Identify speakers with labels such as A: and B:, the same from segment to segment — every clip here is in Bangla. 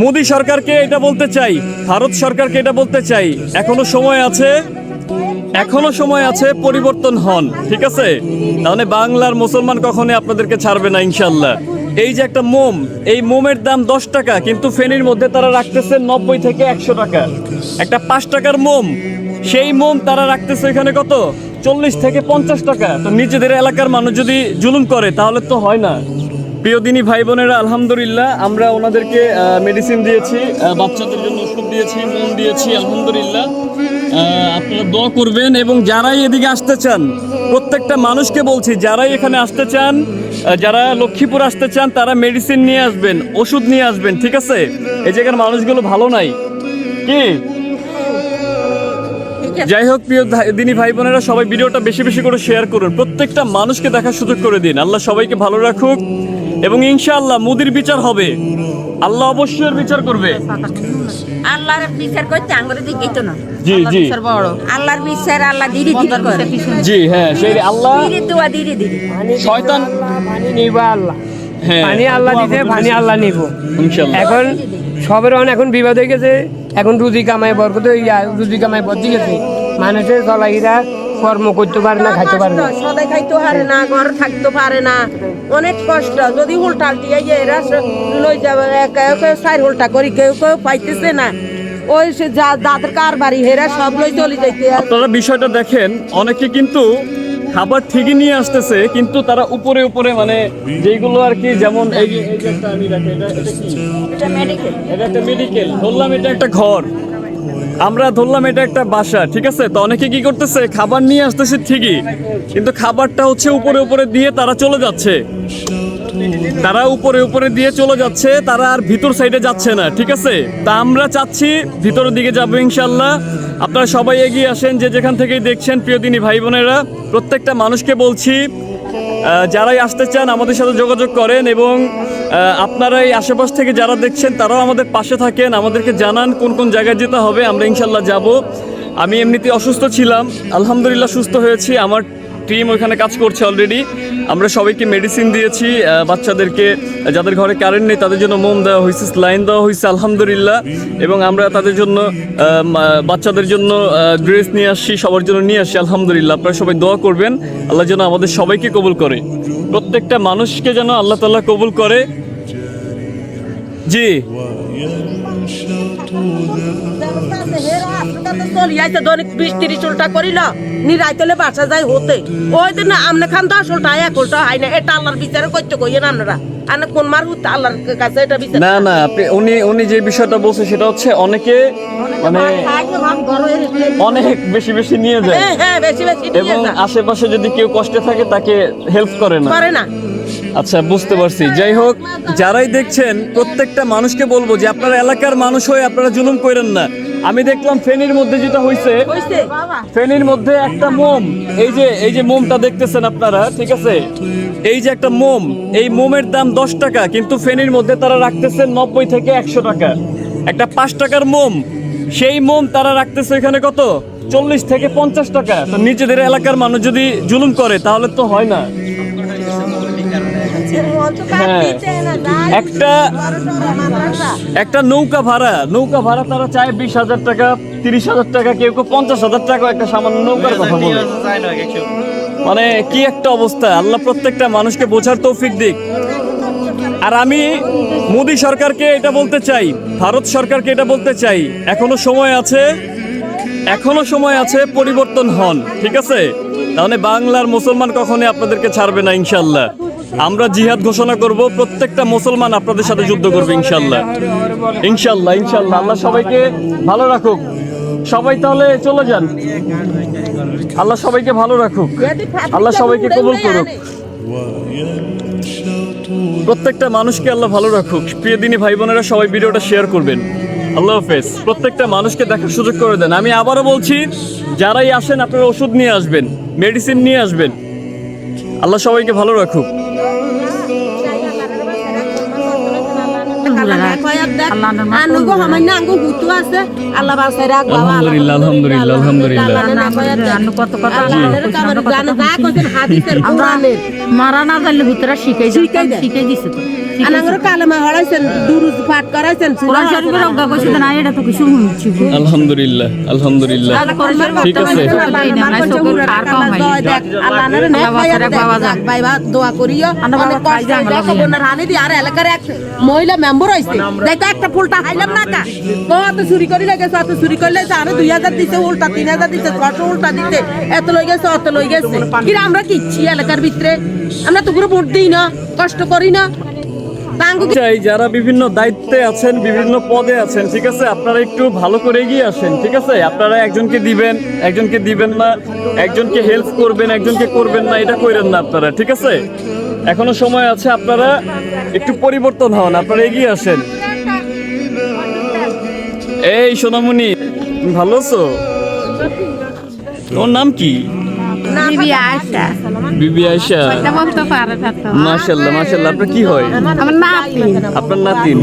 A: মোদী সরকারকে এটা বলতে চাই, ভারত সরকারকে এটা বলতে চাই। এখনও সময় আছে, এখনও সময় আছে পরিবর্তন হন, ঠিক আছে? তাহলে বাংলার মুসলমান কখনোই আপনাদেরকে ছাড়বে না ইনশাল্লাহ এই যে একটা মোম, এই মোমের দাম দশ টাকা, কিন্তু ফেনীর মধ্যে তারা রাখতেছে নব্বই থেকে একশো টাকা। একটা পাঁচ টাকার মোম, সেই মোম তারা রাখতেছে এখানে কত? চল্লিশ থেকে পঞ্চাশ টাকা। তো নিজেদের এলাকার মানুষ যদি জুলুম করে, তাহলে তো হয় না। প্রিয় দিনী ভাই বোনেরা আলহামদুলিল্লাহ, আমরা ওনাদেরকে মেডিসিন দিয়েছি বাচ্চাদের জন্য ওষুধ দিয়েছি, মন দিয়েছি, আলহামদুলিল্লাহ। আপনারা দোয়া করবেন এবং যারাই এদিকে আসতে চান, প্রত্যেকটা মানুষকে বলছি, যারাই এখানে আসতে চান যারা লক্ষ্মীপুর আসতে চান, তারা মেডিসিন নিয়ে আসবেন, ওষুধ নিয়ে আসবেন, ঠিক আছে? এই জায়গার মানুষগুলো ভালো নাই। কি? যাই হোক, প্রিয় দিনী ভাই বোনেরা সবাই ভিডিওটা বেশি বেশি করে শেয়ার করুন। প্রত্যেকটা মানুষকে দেখার সুযোগ করে দিন। আল্লাহ সবাইকে ভালো রাখুক। এবং ইনশাআল্লাহ মুদির বিচার হবে। আল্লাহ অবশ্যই এর বিচার করবে।
B: আল্লাহর বিচার করতে আঙ্গুরে দিকে তো না।
A: জি জি।
B: আল্লাহর বিচার আল্লাহ দিদি দিদি করে।
A: জি হ্যাঁ সেই আল্লাহ
B: দিদি দোয়া দিদি দিদি।
A: শয়তান
C: পানি নিব আল্লাহ।
A: হ্যাঁ।
C: পানি আল্লাহ দিতে পানি আল্লাহ নিব।
A: ইনশাআল্লাহ।
C: এখন সবের অন এখন বিপদ হয়ে গেছে। এখন রুজি কামাই বরকত রুজি কামাই বদলি গেছে মানুষের চলাইরা কর্ম করতে পারে না খাইতে পারে না।
D: সদাই খাইতে পারে না ঘর থাকতে পারে না। অনেক কষ্ট যদি উল্টা দিয়ে এরা লই যাবে কেউ কেউ চার উল্টা করি কেউ কেউ পাইতেছে না। ওই সে যা যাদের কার বাড়ি হেরা সব লই চলে যাইতে
A: আপনারা বিষয়টা দেখেন অনেকে কিন্তু খাবার ঠিকই নিয়ে আসতেছে কিন্তু তারা উপরে উপরে মানে যেগুলো আর কি যেমন এই যে একটা এটা এটা কি?
B: এটা মেডিকেল
A: এটা একটা মেডিকেল ধরলাম এটা একটা ঘর। আমরা ধরলাম এটা একটা বাসা, ঠিক আছে? তো অনেকে কি করতেছে, খাবার নিয়ে আসতেছে ঠিকই, কিন্তু খাবারটা হচ্ছে উপরে উপরে দিয়ে তারা চলে যাচ্ছে। তারা উপরে উপরে দিয়ে চলে যাচ্ছে, তারা আর ভিতর সাইডে যাচ্ছে না, ঠিক আছে? তা আমরা চাচ্ছি ভিতরের দিকে যাব ইনশাল্লাহ আপনারা সবাই এগিয়ে আসেন, যে যেখান থেকেই দেখছেন, প্রিয় দিনী ভাই বোনেরা, প্রত্যেকটা মানুষকে বলছি যারাই আসতে চান আমাদের সাথে যোগাযোগ করেন এবং আপনারা এই আশেপাশ থেকে যারা দেখছেন, তারাও আমাদের পাশে থাকেন। আমাদেরকে জানান কোন কোন জায়গায় যেতে হবে, আমরা ইনশাল্লাহ যাব। আমি এমনিতে অসুস্থ ছিলাম, আলহামদুলিল্লাহ সুস্থ হয়েছি। আমার টিম ওইখানে কাজ করছে অলরেডি আমরা সবাইকে মেডিসিন দিয়েছি বাচ্চাদেরকে, যাদের ঘরে কারেন্ট নেই, তাদের জন্য মোম দেওয়া হয়েছে স্লাইন দেওয়া হয়েছে, আলহামদুলিল্লাহ। এবং আমরা তাদের জন্য বাচ্চাদের জন্য ড্রেস নিয়ে আসছি, সবার জন্য নিয়ে আসছি, আলহামদুলিল্লাহ। আপনারা সবাই দোয়া করবেন, আল্লাহ যেন আমাদের সবাইকে কবুল করে। প্রত্যেকটা মানুষকে যেন আল্লাহ তাল্লাহ কবুল করে জি।
D: বিশ তিরিশ উল্টা করিল নিরাইতলে বাসা যায় হতে। ওই দিন আমনে খান দশ উল্টা, এক উল্টা হয় না, এটা আল্লাহর বিচারে করতে কইয়েন আপনারা। আনে কোন মার আল্লাহর কাছে এটা বিচার
A: না না আপনি উনি উনি যে বিষয়টা বলছে সেটা হচ্ছে অনেকে মানে অনেক বেশি বেশি নিয়ে যায়।
D: হ্যাঁ হ্যাঁ বেশি বেশি
A: এবং আশেপাশে যদি কেউ কষ্টে থাকে তাকে হেল্প করে না।
D: পারে না।
A: আচ্ছা বুঝতে পারছি। যাই হোক যারাই দেখছেন প্রত্যেকটা মানুষকে বলব যে আপনার এলাকার মানুষ হয়ে আপনারা জুলুম করেন না। আমি দেখলাম ফেনীর মধ্যে যেটা হয়েছে
D: হইছে।
A: ফেনীর মধ্যে একটা মোম। এই যে এই যে মোমটা দেখতেছেন আপনারা ঠিক আছে? এই যে একটা মোম এই মোমের দাম দশ টাকা কিন্তু ফেনীর মধ্যে তারা রাখতেছে নব্বই থেকে একশো টাকা। একটা পাঁচ টাকার মোম সেই মোম তারা রাখতেছে এখানে কত? চল্লিশ থেকে পঞ্চাশ টাকা। তো নিজেদের এলাকার মানুষ যদি জুলুম করে তাহলে তো হয় না। একটা একটা নৌকা ভাড়া। নৌকা ভাড়া তারা চায় বিশ হাজার টাকা, তিরিশ হাজার টাকা, কেউ কেউ পঞ্চাশ হাজার টাকা একটা সামান্য নৌকার কথা বলে। মানে কি একটা অবস্থা। আল্লাহ প্রত্যেকটা মানুষকে বোঝার তৌফিক দিক। আর আমি মোদী সরকারকে এটা বলতে চাই, ভারত সরকারকে এটা বলতে চাই, এখনও সময় আছে, এখনও সময় আছে পরিবর্তন হন, ঠিক আছে? তাহলে বাংলার মুসলমান কখনই আপনাদেরকে ছাড়বে না ইনশাল্লাহ আমরা জিহাদ ঘোষণা করব, প্রত্যেকটা মুসলমান আপনাদের সাথে যুদ্ধ করবে ইনশাল্লাহ ইনশাল্লাহ ইনশাল্লাহ আল্লাহ সবাইকে ভালো রাখুক। সবাই তাহলে চলে যান। আল্লাহ সবাইকে ভালো রাখুক। আল্লাহ সবাইকে কবুল করুক। প্রত্যেকটা মানুষকে আল্লাহ ভালো রাখুক। প্রিয় দিনী ভাই বোনেরা, সবাই ভিডিওটা শেয়ার করবেন। আল্লাহ হাফেজ। প্রত্যেকটা মানুষকে দেখার সুযোগ করে দেন। আমি আবারও বলছি, যারাই আসেন আপনারা ওষুধ নিয়ে আসবেন, মেডিসিন নিয়ে আসবেন। আল্লাহ সবাইকে ভালো রাখুক।
D: আনুগো আঙ্গু আছে। আল্লাহ বাসায় রাখ
A: আলহামদুলিল্লাহ, আলহামদুলিল্লাহ, আলহামদুলিল্লাহ।
B: আন্নু কত কথা
D: আল্লাহর যা কইছেন হাদিসের কোরআনের
B: মারা না জানলে ভিতরে শিখাই
D: শিখাই।
B: শিখাই দিছে তো।
A: আলহামদুলিল্লাহ আলহামদুলিল্লাহ। ঠিক আছে।
D: দোয়া করিও। মহিলা মেম্বার হইছে। দেখো একটা ফুলটা হাইলাম না কা? অত চুরি করি লাগেছে অত চুরি করলে আরও দুই হাজার দিতে উল্টা তিন হাজার দিতে ছশো উল্টা দিতে এত লই গেছে, অত লই গেছে। কিন্তু আমরা কিচ্ছি এলাকার ভিতরে? আমরা তো ভোট দিই না, কষ্ট করি না।
A: যারা বিভিন্ন দায়িত্বে আছেন, বিভিন্ন পদে আছেন, ঠিক আছে? আপনারা একটু ভালো করে এগিয়ে আসেন, ঠিক আছে? আপনারা একজনকে দিবেন একজনকে দিবেন না, একজনকে হেল্প করবেন, একজনকে করবেন না, এটা করেন না আপনারা, ঠিক আছে? এখনও সময় আছে আপনারা একটু পরিবর্তন হন, আপনারা এগিয়ে আসেন। এই সোনামণি। তুমি ভালো আছো? তোমার নাম কি?
B: বিবি
A: বিবি আপনার কি হয়?
B: আমার
A: আপনার নাতিন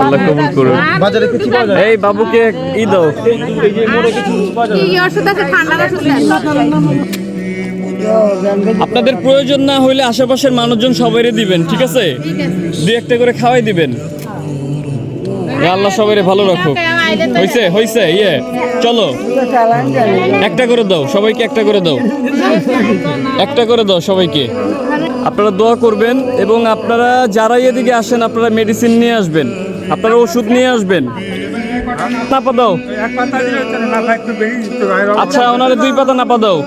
A: আল্লাহ কবুল করুন এই বাবুকে ই দাও।
B: কি ওষুধ আছে ঠান্ডা ওষুধ
A: আপনাদের প্রয়োজন না হইলে আশেপাশের মানুষজন সবাইরে দিবেন ঠিক আছে। দুই একটা করে খাওয়াই দিবেন। আল্লাহ সবাইরে ভালো রাখুক। হইছে হইছে ইয়ে। চলো। একটা করে দাও, সবাইকে একটা করে দাও। একটা করে দাও সবাইকে। আপনারা দোয়া করবেন এবং আপনারা যারাই এদিকে আসেন, আপনারা মেডিসিন নিয়ে আসবেন, আপনারা ওষুধ নিয়ে আসবেন। দাও। আচ্ছা ওনারে দুই পাতা নাপা দাও।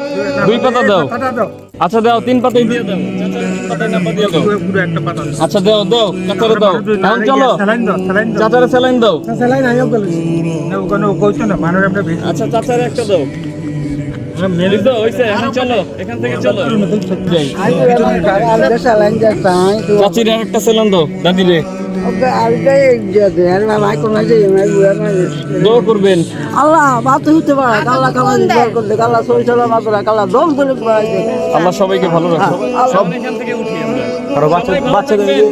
A: দুই পাতা দাও। আচ্ছা দাও, তিন পাতাই দিয়ে দাও। আচ্ছা দাও দাও চাচারে দাও। এখন চলো। চাচারে স্যালাইন দাও। আচ্ছা চাচারে একটা দাও। হইছে, এখন চলো এখান থেকে চলো। যাই চাচির একটা স্যালাইন দাও। দাদি রে। দোয়া করবেন।
E: আল্লাহ বাতো হইতে পারে। আল্লাহ কালা মাত্রা কালা দম করে
A: আল্লাহ সবাইকে ভালো রাখো সব এখান থেকে উঠি আমরা।
E: বাচ্চাদের